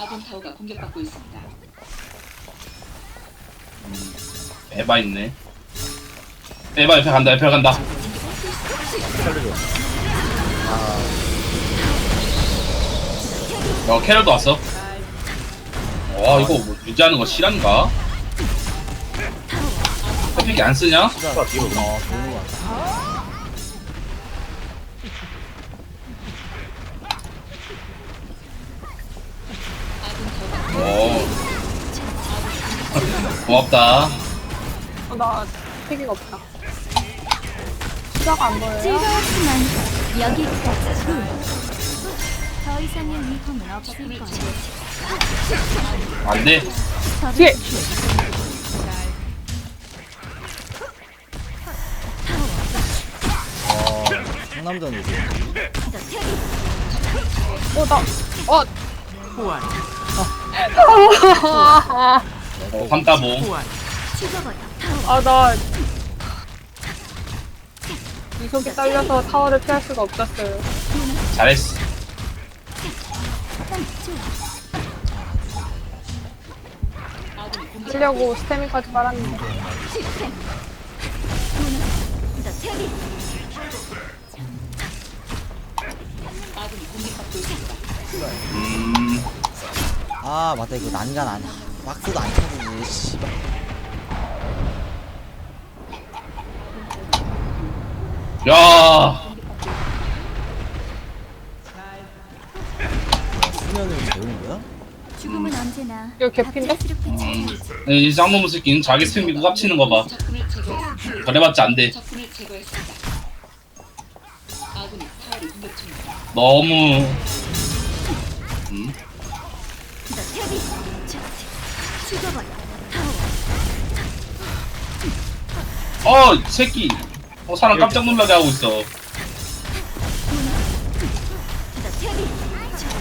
아군 타워가 공격받고 있습니다. 에바 있네. 에바 옆에 간다, 옆에 간다. 살려줘. 어, 캐럴도 왔어. 와, 이거 뭐 유지하는 거 실한가? 패픽이 안 쓰냐? 뒤로 어 좋은 거 같아. 아군 타워가 오. 고맙다. 어, 나 패기가 없다. 시작 안 보여요? 즐거웠지만 여기까지. 더 이상의 위험은 없을 거야. 안 돼. 뒤에! 어 상남전이지. 어, 나, 어! 어, 삼따봉. 죽어버려. 아, 나. 이속이 딸려서 타워를 피할 수가 없었어요. 잘했어. 치려고 스태미까지 빨았는데. 음, 아 맞다 이거 난간 안. 박스도 안 켜지지. 씨발. 야, 수면을 배우는 거야? 죽음은 언제나 이거 개핀데? 갑작스럽게 찾아오지. 이 쌍놈 새끼는 자기 스펙 믿고 깝치는 거 봐. 적군을 제거했습니다. 그래봤자 안 돼. 적군을 제거했습니다. 아군이 타워를 공격 중입니다. 너무. 음, 어, 이 새끼. 어, 사람 깜짝 놀라게 하고 있어.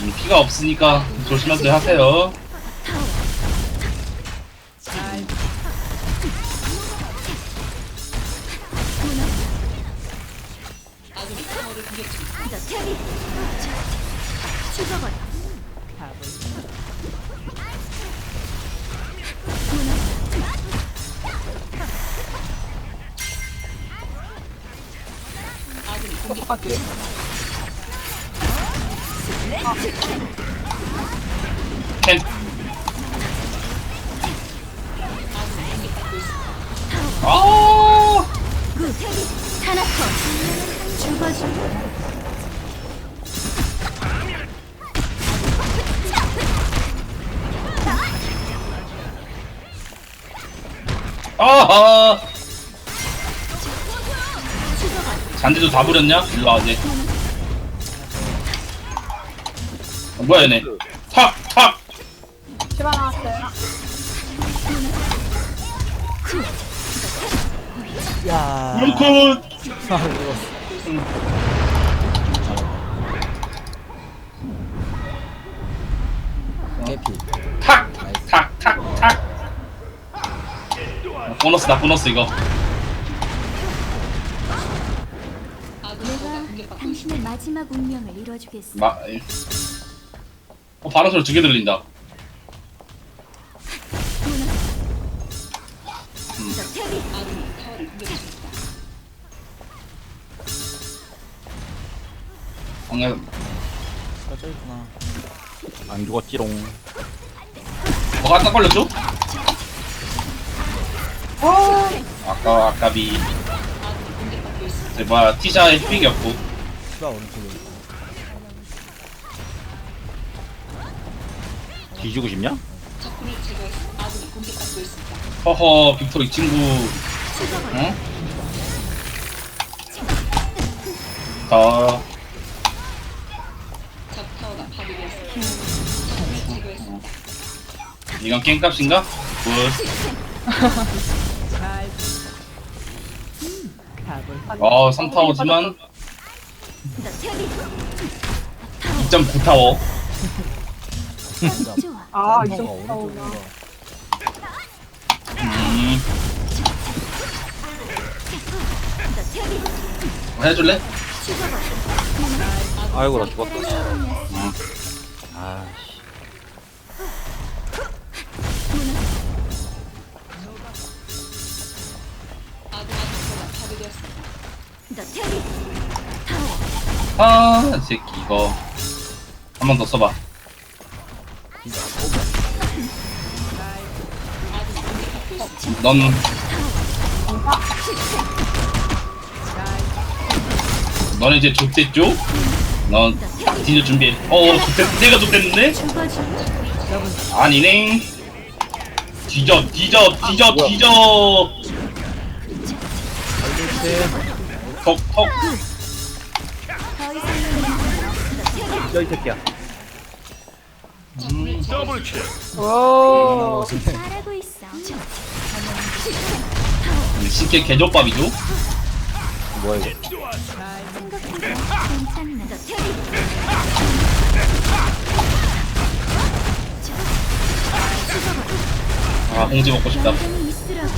음, 피가 없으니까 조심하세요 하세요. 있습니다. 캔. 아. 죽어줘. 아, 잔디도 다 부렸냐? 일로 와, 이제. 어, 뭐야, 얘네. 탁, 탁. 집어나왔어요. 야. 물컷. 아. 깨피. 탁, 탁, 탁, 탁. 보너스다, 보너스 이거. 공격받고 있습니다. 당신의 마지막 운명을 이뤄주겠어. 마, 에이. 어, 바로 소리 두개 들린다. 아군이 타워를 공격 중입니다. 방금, 살쪄 있구나. 안 죽었지롱. 뭐가 딱 걸렸죠? 아까, 아까비. 아군이 공격받고 있습니다. 네, 티샤의 픽이 없고. 수가 오른쪽에 있고. 뒤지고 싶냐? 허허, 빅토 이 친구. 응? 제거했습니다. 이건 깽값인가? 굿. 어, 3타워지만 2.9 타워. 아, 아 이쪽 싸우나. 음. 해줄래? 아이고 나 죽었다. 아씨. 너 태비 아, 이 새끼 이거 한 번 더 써봐. 넌넌 이제 좆됐죠? 넌 뒤질 준비해. 어, 좆됐, 내가 좆됐는데? 죽어줘 아니네. 뒤져, 뒤져, 뒤져, 뒤져. 턱, 턱. 야이 새끼야. 오. 잘하고 있어 쉽게 개족밥이죠? 뭐야 이거? 생각보다 아, 홍지 먹고 싶다. 여전히 있으라고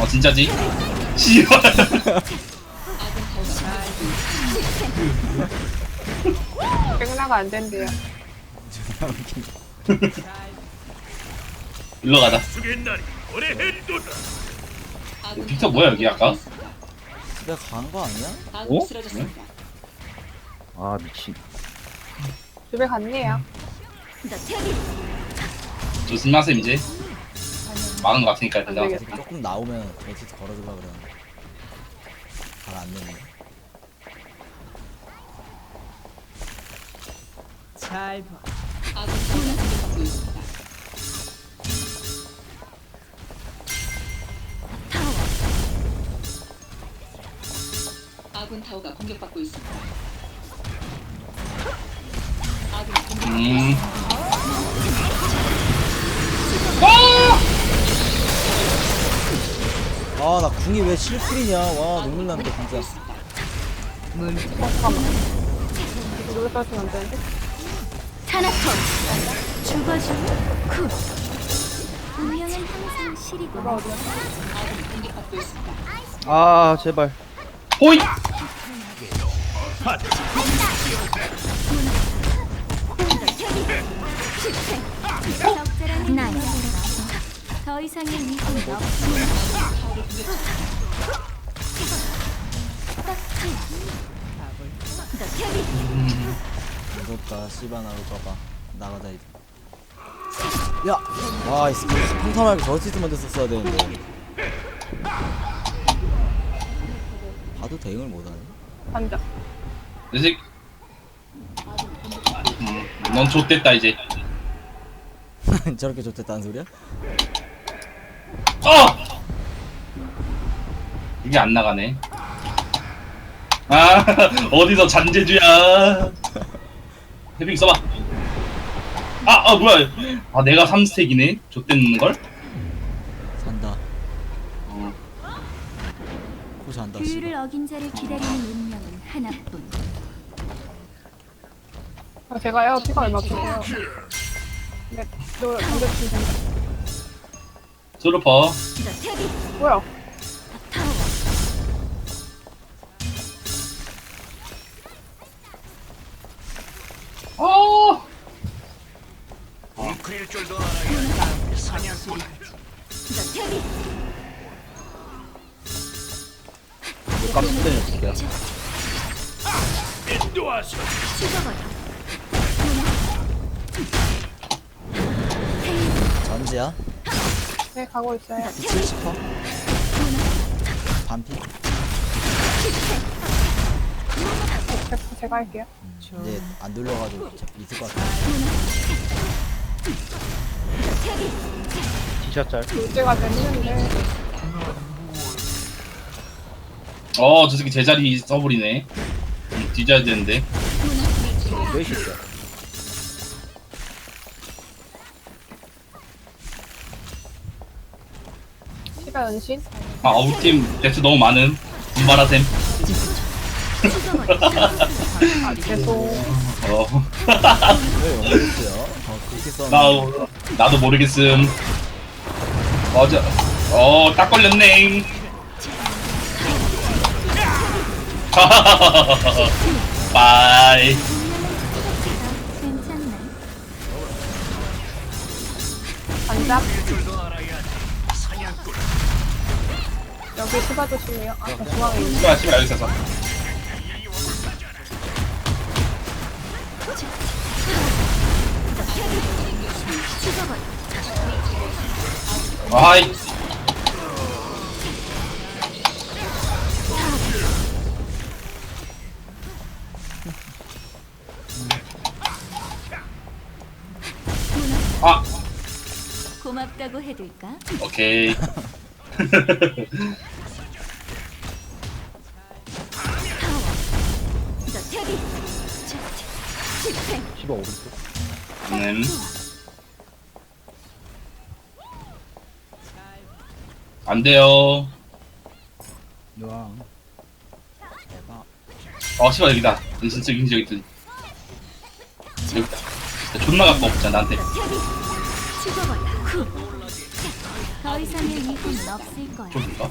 어, 진짜지? 씨발. 백나가 안 된대요. 일로 가자. 빅터 뭐야, 여기 아까? 집에 간거 아니야? 어? 아 미친. 집에 갔네요. 무슨 말씀 이제? 막은 것 같으니까 안 일단. 되겠다. 조금 나오면 에티트 걸어주려고 그러는데 잘안 되네 잘 봐. 아군 타워가 공격받고 있습니다. 음. 아 나 궁이 왜 7풀이냐 와 눈물 난다 진짜 문 누구 써주면 안 되는데? 타나토 죽어줘 굿 운명은 항상 시리고. 아 제발. 호잇! 적절한 난더 이상의 더 테리 무섭다 씨발 나올까봐 나가자 이제 야! 와이 스킬 평타 말고 저 시트 먼저 썼어야 되는데 봐도 대응을 못하네 앉아. 이 새끼. 음, 넌 좆됐다, 이제. 저렇게 좋댔다는 소리야? 어! 이게 안 나가네. 아, 어디서 잔재주야. 해빙 써봐. 아, 아, 뭐야. 아, 내가 3스택이네? 좆됐는걸? 산다 어. 안다 규율을 씨발 어긴 자를 기다리는 운명은 하나뿐 아, 제가요 피가 얼마 없어요. 네, 너 근데 지금 스루퍼. 더 테리 뭐야? 더 테리 왜 깜짝이야 새끼야. 죽어버려 전지야? 네, 가고 있어요. 70퍼 반피 제- 제가 할게요. 이제 안 돌려가지고 있을 것 같아 티샷 짤. 둘째가 됐는데 어, 저 새끼 제자리 써버리네. 음, 뒤져야 되는데. 왜 새끼야? 피가 연신. 아, 아웃팀 데스 너무 많음. 분발하셈. 아, 죄송. 어. 왜 영어였어요? 어 썼는데 나, 나도 모르겠음. 어저, 어, 딱 걸렸네. 빠이. 여기 수바 조심해요. 아, 저 중앙에 있네. 씨발 씨발 여기 있어서. 아이 아 고맙다고 해둘까? 오케이 너 태비. 집행. 시바 오른쪽. 음. 안 돼요 와. 대박 어 씨발 여기다 진짜 인지 여기 있더니 여기다 존나 나한테. 더 이상의 위험은 없을 거야. 저긴가?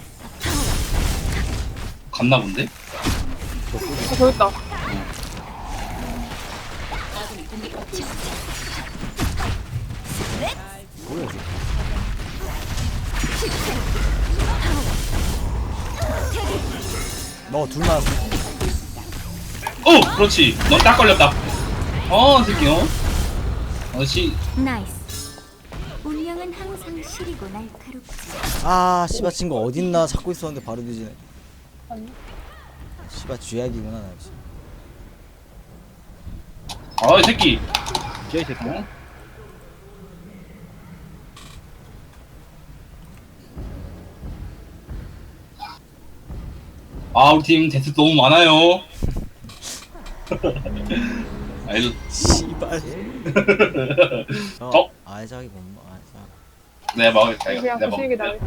갔나 본데? 어, 저기 있다. 뭐야 이게 너 둘 맞았어 어 그렇지 너딱 걸렸다 어 새끼 어 어씨 나이스. 운명은 항상 시리고 날카롭지. 아 씨발 친구 어딨나 찾고 있었는데 바로 뒤지네 아니. 씨발 쥐약이구나 나 역시 아이 새끼 쟤이 새끼야. 어? 아 우리 팀 데스 너무 많아요 아이도 씨발 어? 어? 아이작이 못 먹어 아이작 내가 그냥 내가 나을 듯.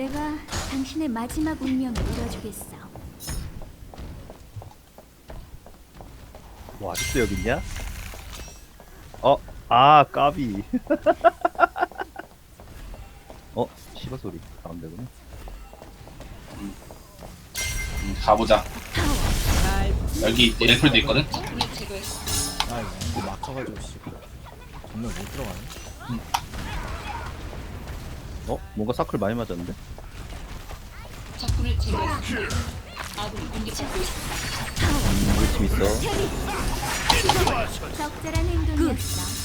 내가 당신의 마지막 운명을 이뤄주겠어. 뭐 아직도 여기 있냐? 어, 아 까비. 어, 시바 소리 안 되구나. 음, 가보자 여기 엘플도 있거든. 아 이거 막혀가지고 씨발 정말 못 들어가네 어, 뭔가 사클 많이 맞았는데? 적군을 제거했습니다. 아군이 공격받고 있습니다. 음, 우리 팀 있어. 적절한 행동이었어.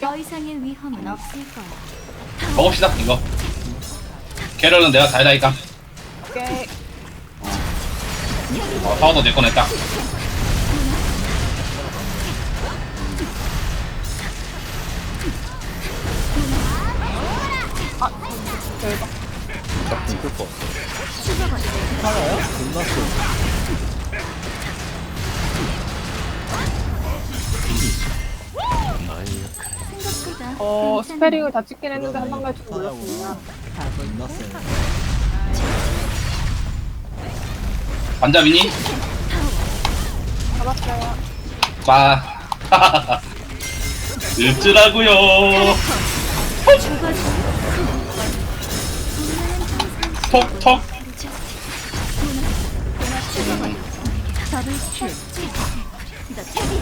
더 이상의 위험은 없을 거야. 먹읍시다 이거 캐럴은 내가 다 해다니까 오케이. 어, 파워도 내 꺼 냈다 대박. 작품 클거 하나요? 끝났어 생각보다 어, 괜찮네. 스페링을 다 찍긴 했는데 한 방갈 줄 몰랐습니다. 반잡이니? 잡았어요. 톡톡 더 너 태비.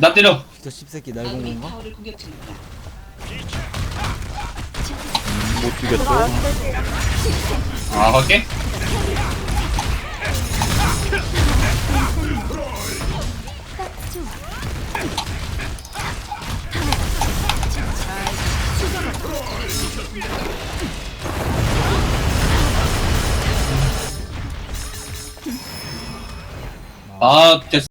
나 때려 저 씹새끼 날? 타워를 공격 중입니다. 못 죽였어. 아 갈게 아 됐어